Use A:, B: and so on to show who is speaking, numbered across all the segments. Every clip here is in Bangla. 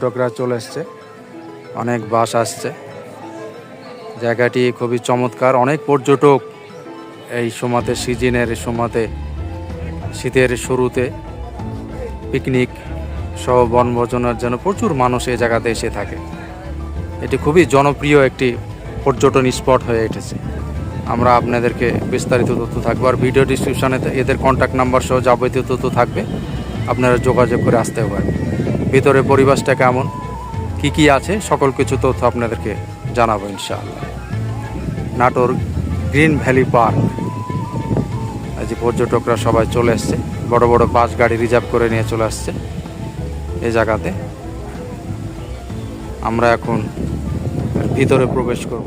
A: পর্যটকরা চলে এসছে। অনেক বাস আসছে। জায়গাটি খুবই চমৎকার। অনেক পর্যটক এই সময়তে, সিজনের সময়তে, শীতের শুরুতে পিকনিক সহ বনভোজনের জন্য প্রচুর মানুষ এই জায়গাতে এসে থাকে। এটি খুবই জনপ্রিয় একটি পর্যটন স্পট হয়ে উঠেছে। আমরা আপনাদেরকে বিস্তারিত তথ্য থাকবে আর ভিডিও ডিসক্রিপশানে এদের কন্ট্যাক্ট নাম্বার সহ যাবতীয় তথ্য থাকবে। আপনারা যোগাযোগ করে আসতে পারেন ভিতরে পরিবেশটা কেমন? কি কি আছে? সকল কিছু তথ্য আপনাদেরকে জানাব ইনশাআল্লাহ। Natore green valley park. যে পর্যটকরা সবাই চলে এসছে। বড় বড় বাস গাড়ি রিজার্ভ করে নিয়ে চলে আসছে এই জায়গাতে। আমরা এখন ভিতরে প্রবেশ করব।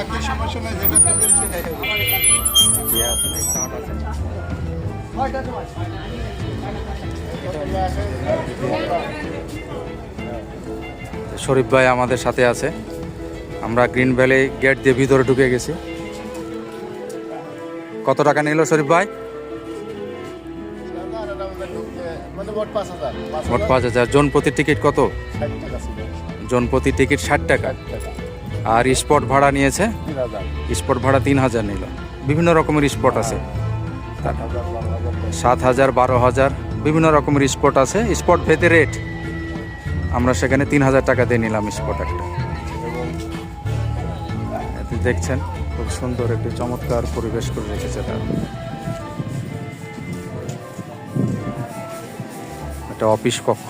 B: একই সমস্যা
A: শরীফ ভাই আমাদের সাথে আছে। আমরা গ্রিন ভ্যালি গেট দিয়ে ভিতরে ঢুকে গেছি। কত টাকা নিল শরীফ ভাই?
B: মোট পাঁচ হাজার।
A: জন প্রতি টিকিট কত? জন প্রতি টিকিট ষাট টাকা।
B: টাকা
A: আর স্পট ভাড়া নিয়েছে? স্পট ভাড়া তিন হাজার নিল। বিভিন্ন রকমের স্পট আছে।
B: সাত হাজার, বারো হাজার,
A: বিভিন্ন রকমের স্পট আছে। স্পট ভেদে রেট আমরা সেখানে তিন হাজার টাকা দিয়ে নিলাম স্পট একটা। দেখছেন, খুব সুন্দর একটি চমৎকার পরিবেশ করে রেখেছে তার। একটা অফিস কক্ষ।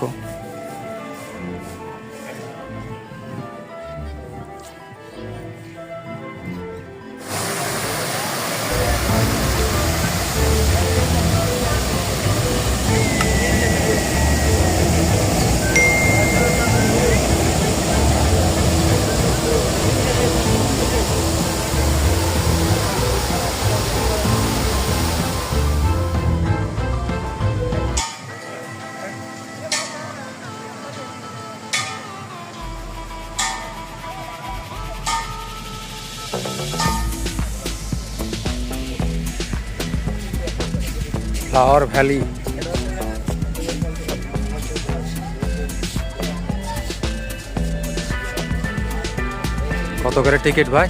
A: ফ্লাওয়ার ভ্যালি কত করে টিকিট ভাই?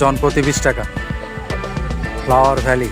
A: জনপ্রতি বিশ টাকা। ফ্লাওয়ার ভ্যালি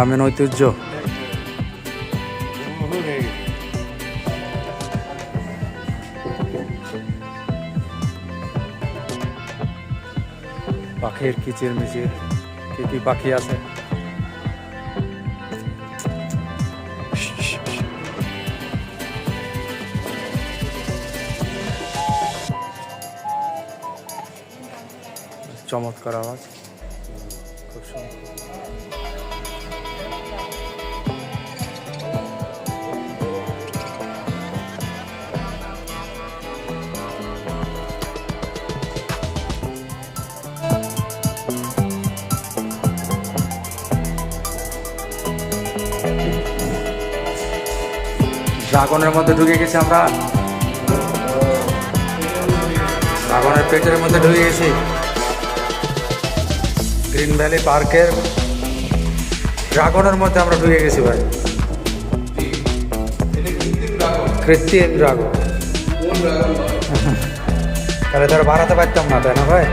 A: গ্রামীণ ঐতিহ্য। পাখির কিচির মিচির কি কি পাখি আছে? চমৎকার আওয়াজ। ড্রাগনের মধ্যে ঢুকে গেছি আমরা। ড্রাগনের পেটের মধ্যে ঢুকে গেছি। গ্রিন ভ্যালি পার্কের ড্রাগনের মধ্যে আমরা ঢুকে গেছি ভাই। কৃত্রিম ড্রাগন। তাহলে ধর বাড়াতে পারতাম না তাই না ভাই?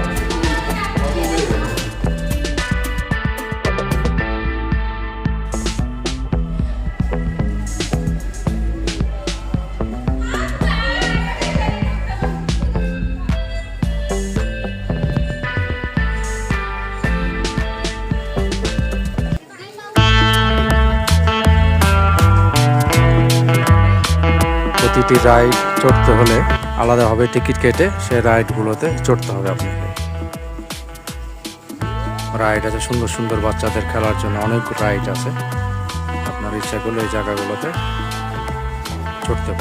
A: প্রতিটি রাইড চড়তে হলে আলাদাভাবে টিকিট কেটে সেই রাইডগুলোতে চড়তে হবে আপনাকে। রাইড আছে, সুন্দর সুন্দর বাচ্চাদের খেলার জন্য অনেক রাইড আছে। আপনার ইচ্ছা করলে এই জায়গাগুলোতে চড়তে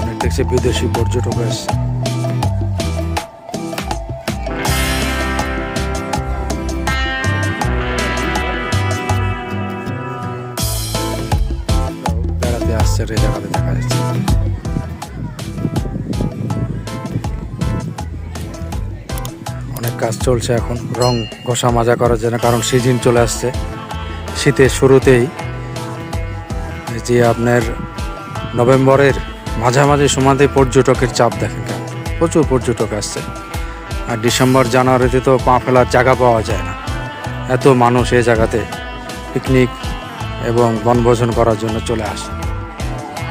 A: অনেক দেখছি বিদেশি পর্যটক এসছে চলছে এখন। রং ঘষা মাজা করার জন্য কারণ সিজন চলে আসছে। শীতের শুরুতেই যে আপনার নভেম্বরের মাঝামাঝি সময়তে পর্যটকের চাপ দেখেন প্রচুর পর্যটক আসছে। আর ডিসেম্বর, জানুয়ারিতে তো পা ফেলার জায়গা পাওয়া যায় না। এত মানুষ এই জায়গাতে পিকনিক এবং বনভোজন করার জন্য চলে আসে।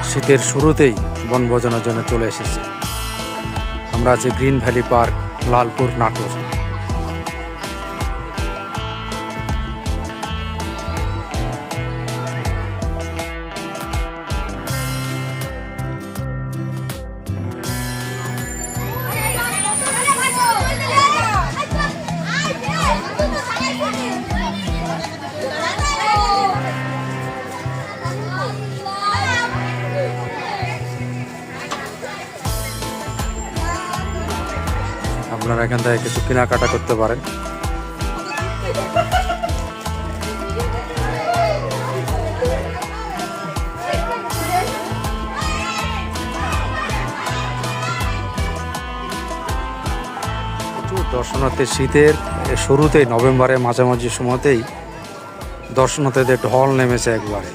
A: শীতের শুরুতেই বনভোজনের জন্য চলে এসেছে। আমরা আছি green valley park, Lalpur, Natore. আপনারা এখান থেকে কিছু কেনাকাটা করতে পারেন। দর্শনার্থী শীতের শুরুতেই নভেম্বরের মাঝামাঝি সময়তেই দর্শনার্থীদের ঢল নেমেছে একবারে।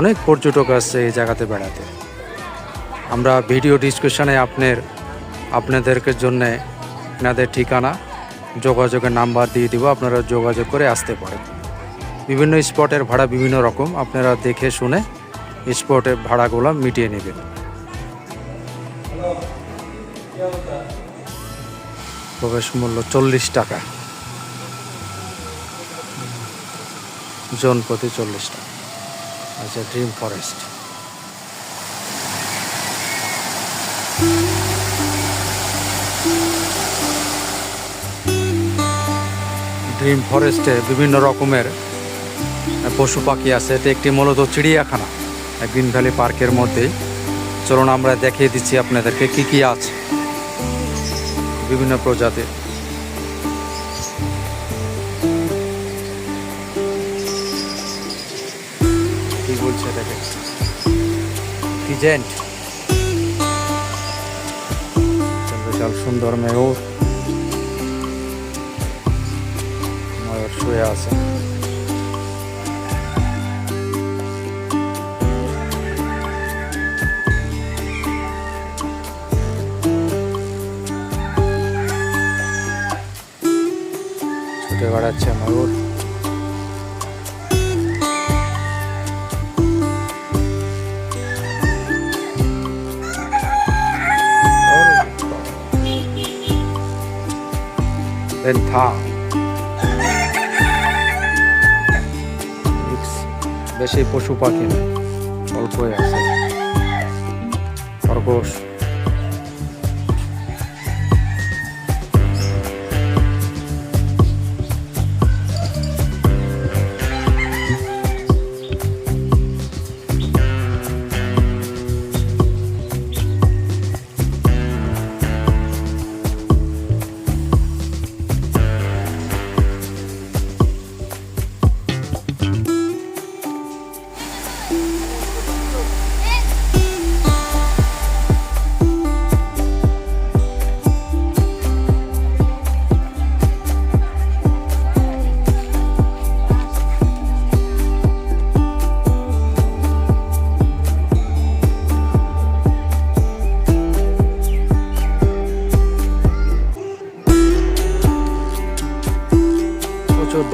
A: অনেক পর্যটক আসছে এই জায়গাতে বেড়াতে। আমরা ভিডিও ডিসক্রিপশানে আপনার, আপনাদেরকে জন্য এনাদের ঠিকানা, যোগাযোগের নাম্বার দিয়ে দিব, আপনারা যোগাযোগ করে আসতে পারেন। বিভিন্ন স্পটের ভাড়া বিভিন্ন রকম, আপনারা দেখে শুনে স্পটের ভাড়াগুলো মিটিয়ে নেবেন। প্রবেশ মূল্য চল্লিশ টাকা। জন প্রতি চল্লিশ টাকা। আচ্ছা ড্রিম ফরেস্ট। ড্রিম ফরেস্টে বিভিন্ন রকমের পশু পাখি আছে। এটি একটি মূলত চিড়িয়াখানা গ্রিন ভ্যালি পার্কের মধ্যেই। চলুন আমরা দেখিয়ে দিচ্ছি আপনাদেরকে কি কি আছে। বিভিন্ন প্রজাতির। কি বলছে এটাকে? পিজেন্ট বিশাল সুন্দর ময়ূর ময়ূর শুয়ে আছে ছুটে বেড়াচ্ছে ময়ূর Then থাম বেশি পশু পাখি অল্পই আছে। খরগোশ।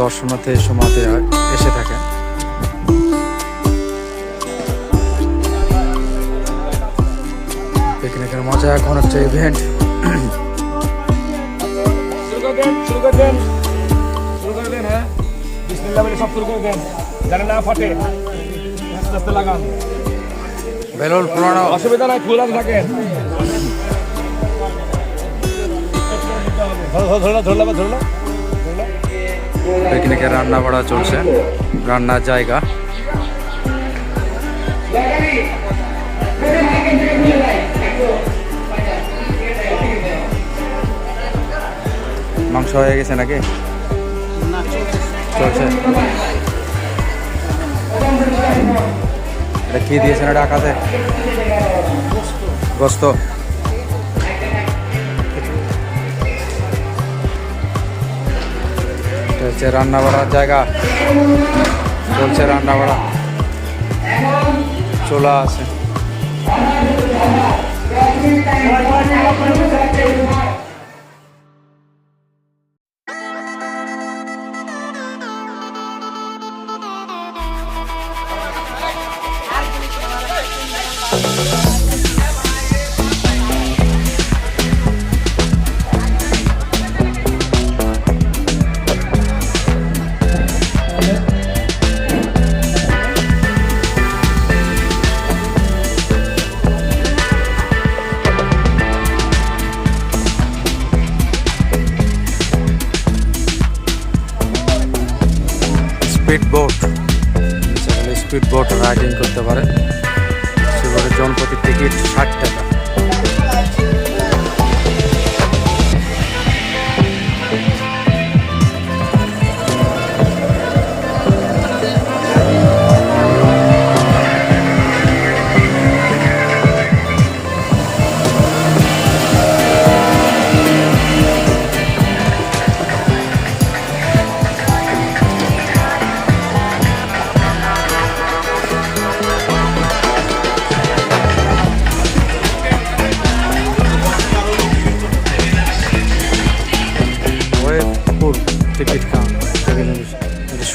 A: দর্শনার্থী এই সময়তে এসে থাকেন পিকনিকের মজা এখন হচ্ছে ইভেন্ট বেলুন পুরানো।
C: অসুবিধা নাই থাকেন।
A: পিকনিকের রান্না বাড়া চলছে। রান্নার জায়গা। মাংস হয়ে গেছে নাকি? চলছে। এটা কি দিয়েছেন এটা আকাতে গোস্ত। হচ্ছে রান্না বাড়ার জায়গা। চলছে রান্না বাড়া চোলা আছে। স্পিড বোট সেখানে স্পিড বোট রাইডিং করতে পারে। সেভাবে জনপ্রতি টিকিট ষাট টাকা।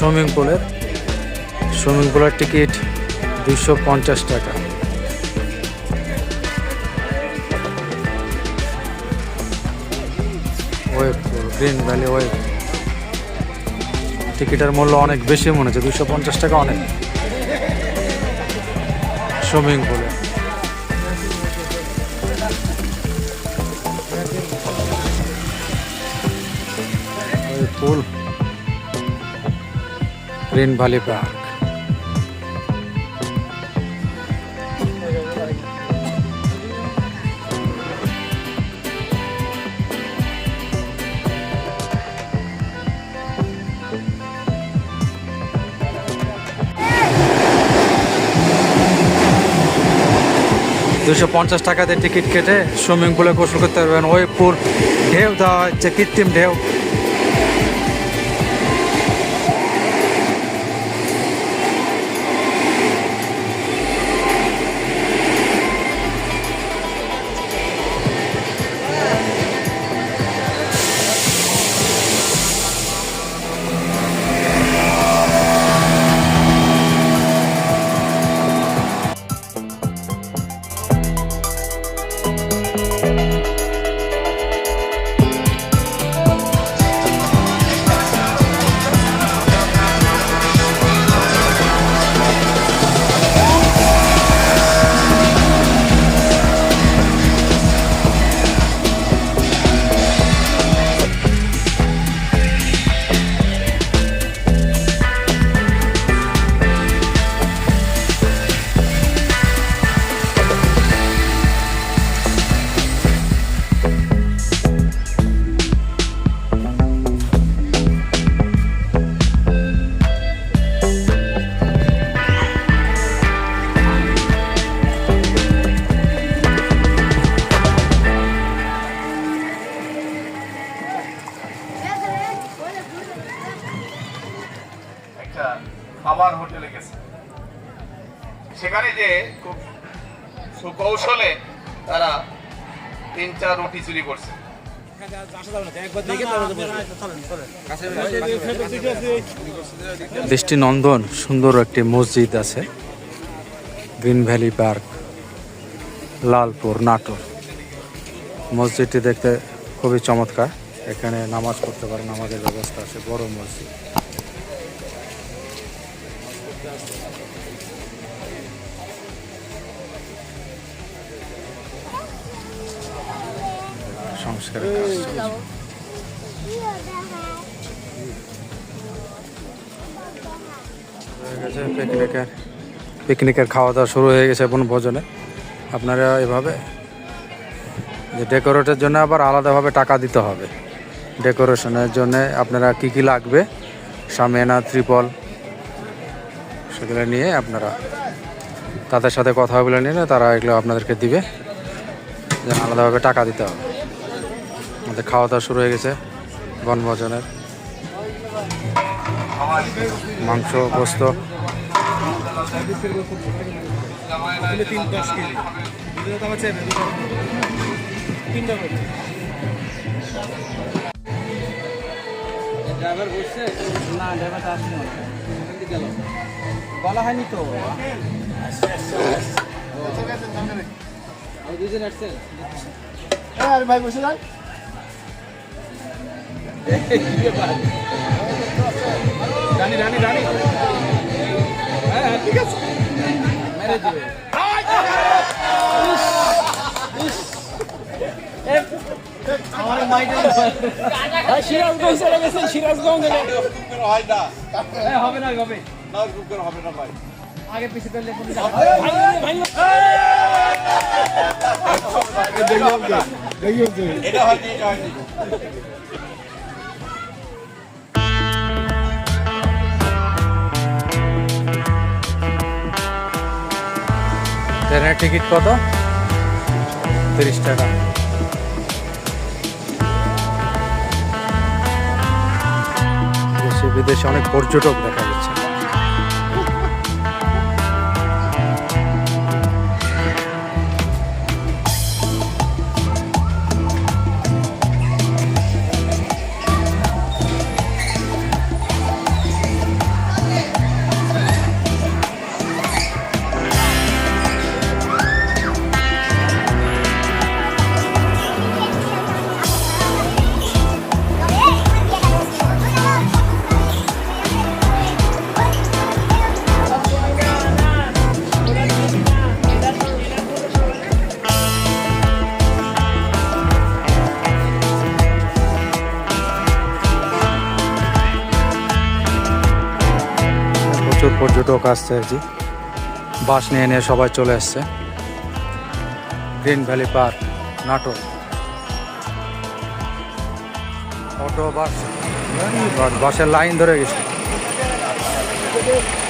A: সুইমিং পুলের। সুইমিং পুলের টিকিট দুশো পঞ্চাশ টাকা। ওয়েব গ্রিন ভ্যালি ওয়েব। টিকিটের মূল্য অনেক বেশি মনে হচ্ছে দুশো পঞ্চাশ টাকা অনেক। সুইমিং পুলে। পুল। গ্রিন ভ্যালি পার্ক দুশো পঞ্চাশ টাকাতে টিকিট কেটে সুইমিং পুলে গোসল করতে পারবেন। ওই পুল ঢেউ দেওয়া হচ্ছে, কৃত্রিম ঢেউ।
B: একটা খাবার হোটেলে গেছে। সেখানে যে খুব সুকৌশলে তারা তিনটা রুটি চুরি করছে।
A: দৃষ্টি নন্দন, সুন্দর একটি মসজিদ আছে। Green valley park, Lalpur, Natore. মসজিদটি দেখতে খুবই চমৎকার। এখানে নামাজ পড়তে পারেন, নামাজের ব্যবস্থা আছে, বড় মসজিদ। পিকনিকের পিকনিকের খাওয়া দাওয়া শুরু হয়ে গেছে ভোজনে। আপনারা এভাবে যে ডেকোরেটের জন্য আবার আলাদাভাবে টাকা দিতে হবে। ডেকোরেশনের জন্য আপনারা কি কি লাগবে? সামিয়ানা, ত্রিপল, সেগুলো নিয়ে আপনারা তাদের সাথে কথা বলে নিলে তারা এগুলো আপনাদেরকে দিবে। যেন আলাদাভাবে টাকা দিতে হবে। আমাদের খাওয়া দাওয়া শুরু হয়ে গেছে বনভোজনের মাংস গোস্ত
D: ড্রাইভার বসছে না ড্রাইভারটা আসছে গেল বলা হয়নি তো দুজন
B: ভাই বসে যান
C: রানি রানি রানি। হ্যাঁ হ্যাঁ, ঠিক আছে।
D: মেরে দিবে। সিরাজগঞ্জ চলে গেছেন সিরাজগঞ্জ
B: হয় না
D: হবে। না হবে
B: না হবে না ভাই
D: আগে পিছিয়ে পেলে
B: এটা হয়নি এটা হয়নি।
A: ট্রেনের টিকিট কত? তিরিশ টাকা। দেশে বিদেশে অনেক পর্যটক দেখা যাচ্ছে। পর্যটক আসছে আর কি। বাস নিয়ে নিয়ে সবাই চলে আসছে। গ্রিন ভ্যালি পার্ক নাটক অটো, বাস বাস- বাসের লাইন ধরে গেছে।